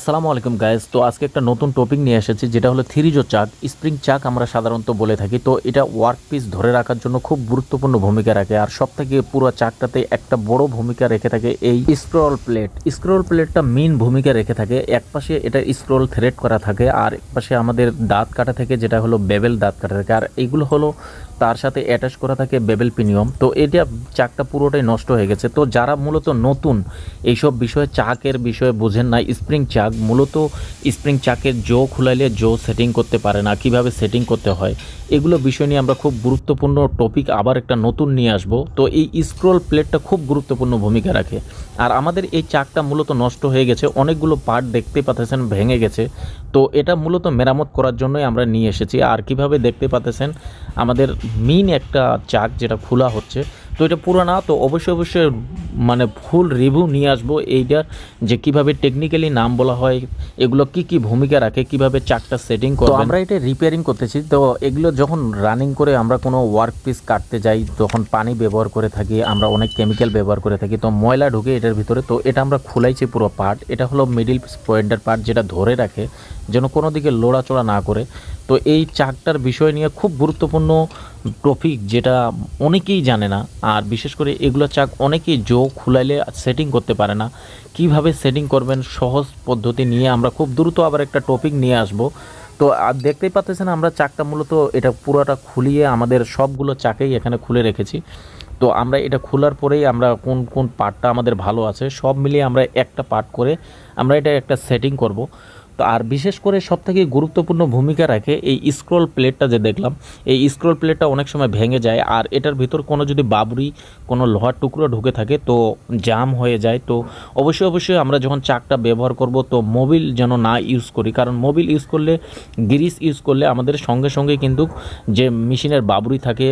আসসালামু আলাইকুম গাইজ তো আজকে একটা নতুন টপিক নিয়ে এসেছি, যেটা হলো থ্রিজো চাক। স্প্রিং চাক আমরা সাধারণত বলে থাকি। তো এটা ওয়ার্ক পিস ধরে রাখার জন্য খুব গুরুত্বপূর্ণ ভূমিকা রাখে। আর সব থেকে পুরো চাকটাতে একটা বড় ভূমিকা রেখে থাকে এই স্ক্রল প্লেট স্ক্রল প্লেটটা মেন ভূমিকা রেখে থাকে। এক পাশে এটা স্ক্রল থ্রেড করা থাকে, আর এক পাশে আমাদের দাঁত কাটা থেকে যেটা হলো বেবেল দাঁত কাটা থাকে। আর এইগুলো হলো তার সাথে অ্যাটাচ করা থাকে বেবেল পিনিয়ম তো এটা চাকটা পুরোটাই নষ্ট হয়ে গেছে। তো যারা মূলত নতুন, এইসব বিষয়ে চাকের বিষয়ে বোঝেন না, স্প্রিং চাক মূলত স্প্রিং চাকের জো খুলাইলে জো সেটিং করতে পারে না, কীভাবে সেটিং করতে হয়, এগুলো বিষয় নিয়ে আমরা খুব গুরুত্বপূর্ণ টপিক আবার একটা নতুন নিয়ে আসব। তো এই স্ক্রোল প্লেটটা খুব গুরুত্বপূর্ণ ভূমিকা রাখে। আর আমাদের এই চাকটা মূলত নষ্ট হয়ে গেছে, অনেকগুলো পার্ট দেখতে পাচ্ছেন ভেঙে গেছে। তো এটা মূলত মেরামত করার জন্যই আমরা নিয়ে এসেছি। আর কীভাবে দেখতে পাচ্ছেন আমাদের মেইন একটা চাক যেটা খোলা হচ্ছে তো এটা পুরোনা তো অবশ্যই অবশ্যই মানে ফুল রিভিউ নিয়ে আসব এইটার যে কীভাবে টেকনিক্যালি নাম বলা হয় এগুলো কি কি ভূমিকা রাখে কীভাবে চাকটা সেটিং করব আমরা এটা রিপেয়ারিং করতেছি তো এগুলো যখন রানিং করে আমরা কোনো ওয়ার্ক পিস কাটতে যাই তখন পানি ব্যবহার করে থাকি আমরা অনেক কেমিক্যাল ব্যবহার করে থাকি তো ময়লা ঢুকে এটার ভিতরে তো এটা আমরা খুলাইছি পুরো পার্ট এটা হলো মিডিল পয়েন্টের পার্ট যেটা ধরে রাখে যেন কোনো দিকে লোড়াচড়া না করে তো এই চাকটার বিষয় নিয়ে খুব গুরুত্বপূর্ণ টপিক যেটা অনেকেই জানে না, আর বিশেষ করে এগুলো চাক অনেকেই জো খুলাইলে সেটিং করতে পারে না। কীভাবে সেটিং করবেন, সহজ পদ্ধতি নিয়ে আমরা খুব দ্রুত আবার একটা টপিক নিয়ে আসব। তো আর দেখতেই পাচ্ছেন আমরা চাকটা মূলত এটা পুরোটা খুলিয়ে আমাদের সবগুলো চাকেই এখানে খুলে রেখেছি। তো আমরা এটা খোলার পরেই আমরা কোন কোন পার্টটা আমাদের ভালো আছে, সব মিলিয়ে আমরা একটা পার্ট করে আমরা এটা একটা সেটিং করব। তো আর বিশেষ করে সবথেকে গুরুত্বপূর্ণ ভূমিকা রাখে এই স্ক্রল প্লেটটা যে দেখলাম, এই স্ক্রল প্লেটটা অনেক সময় ভেঙে যায় আর এটার ভিতর কোনো যদি বাবরি, কোনো লোহার টুকরো ঢুকে থাকে তো জাম হয়ে যায়। তো অবশ্যই অবশ্যই আমরা যখন চাকটা ব্যবহার করব তো মোবিল যেন না ইউজ করি, কারণ মোবিল ইউজ করলে গ্রিস ইউজ করলে আমাদের সঙ্গে সঙ্গে কিন্তু যে মেশিনের বাবরি থাকে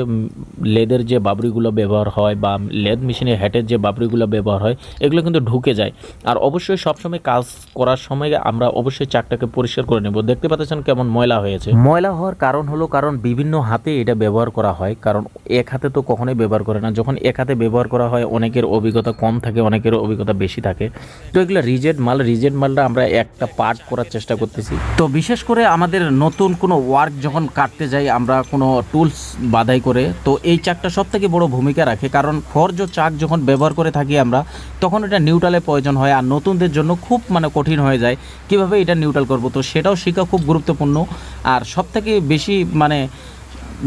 লেদের যে বাবরিগুলো ব্যবহার হয় বা লেদ মেশিনের হ্যাটের যে বাবরিগুলো ব্যবহার হয়, এগুলো কিন্তু ঢুকে যায়। আর অবশ্যই সবসময় কাজ করার সময় আমরা অবশ্যই চাকটাকে পরিষ্কার করে নেব। দেখতে পাচ্ছেন কেমন ময়লা হয়েছে। ময়লা হওয়ার কারণ হলো, কারণ বিভিন্ন হাতে এটা ব্যবহার করা হয়, কারণ এক হাতে তো কখনোই ব্যবহার করে না। যখন এক হাতে ব্যবহার করা হয়, অনেকের অভিজ্ঞতা কম থাকে, অনেকের অভিজ্ঞতা বেশি থাকে। তো এগুলো রিজেক্ট মাল রিজেক্ট মালটা আমরা একটা পার্ট করার চেষ্টা করতেছি। তো বিশেষ করে আমাদের নতুন কোনো ওয়ার্ক যখন কাটতে যাই, আমরা কোনো টুলস বাধাই করে, তো এই চাকটা সব থেকে বড় ভূমিকা রাখে। কারণ ফর্জ চাক যখন ব্যবহার করে থাকি আমরা, তখন এটা নিউট্রালের প্রয়োজন হয়, আর নতুনদের জন্য খুব মানে কঠিন হয়ে যায়। কীভাবে এটা নিউট্রাল করব। তো সেটাও শেখা খুব গুরুত্বপূর্ণ। আর সবথেকে বেশি মানে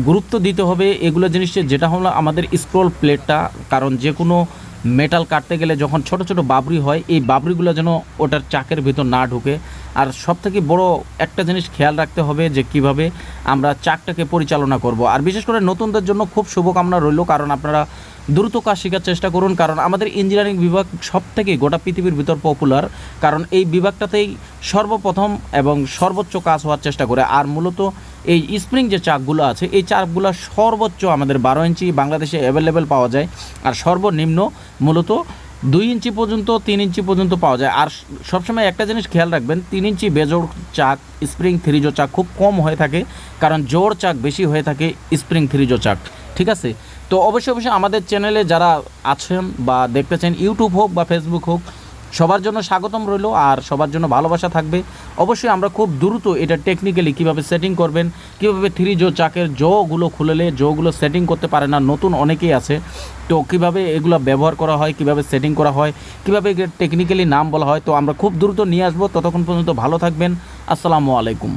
গুরুত্ব দিতে হবে এগুলো জিনিসের যেটা হলো আমাদের স্ক্রোল প্লেটটা কারণ যে কোনো মেটাল কাটতে গেলে যখন ছোট ছোট বাবরি হয়, এই বাবরিগুলো যেন ওটার চাকের ভিতর না ঢুকে। আর সব থেকে বড় একটা জিনিস খেয়াল রাখতে হবে যে কীভাবে আমরা চাকটাকে পরিচালনা করব। আর বিশেষ করে নতুনদের জন্য খুব শুভকামনা রইল, কারণ আপনারা দ্রুত কাজ শেখার চেষ্টা করুন, কারণ আমাদের ইঞ্জিনিয়ারিং বিভাগ সব থেকে গোটা পৃথিবীর ভিতর পপুলার কারণ এই বিভাগটাতেই সর্বপ্রথম এবং সর্বোচ্চ কাজ হওয়ার চেষ্টা করে। আর মূলত এই স্প্রিং যে চাকগুলো আছে, এই চাকগুলো সর্বোচ্চ আমাদের বারো ইঞ্চি বাংলাদেশে অ্যাভেলেবেল পাওয়া যায়। আর সর্বনিম্ন মূলত দুই ইঞ্চি পর্যন্ত, তিন ইঞ্চি পর্যন্ত পাওয়া যায়। আর সবসময় একটা জিনিস খেয়াল রাখবেন, তিন ইঞ্চি বেজোড় চাক, স্প্রিং থ্রিজো চাক খুব কম হয়ে থাকে, কারণ জোর চাক বেশি হয়ে থাকে স্প্রিং থ্রিজো চাক, ঠিক আছে? তো অবশ্যই অবশ্যই আমাদের চ্যানেলে যারা আছেন বা দেখতে চান ইউটিউব হোক বা ফেসবুক হোক সবার জন্য স্বাগতম রইল আর সবার জন্য ভালোবাসা থাকবে। অবশ্যই আমরা খুব দ্রুত এটা টেকনিক্যালি কীভাবে সেটিং করবেন, কীভাবে থ্রি জো চাকের জোগুলো খুলেলে জোগুলো সেটিং করতে পারে না, নতুন অনেকেই আছে। তো কীভাবে এগুলো ব্যবহার করা হয়, কীভাবে সেটিং করা হয়, কীভাবে টেকনিক্যালি নাম বলা হয়, তো আমরা খুব দ্রুত নিয়ে আসব। ততক্ষণ পর্যন্ত ভালো থাকবেন। আসসালামু আলাইকুম।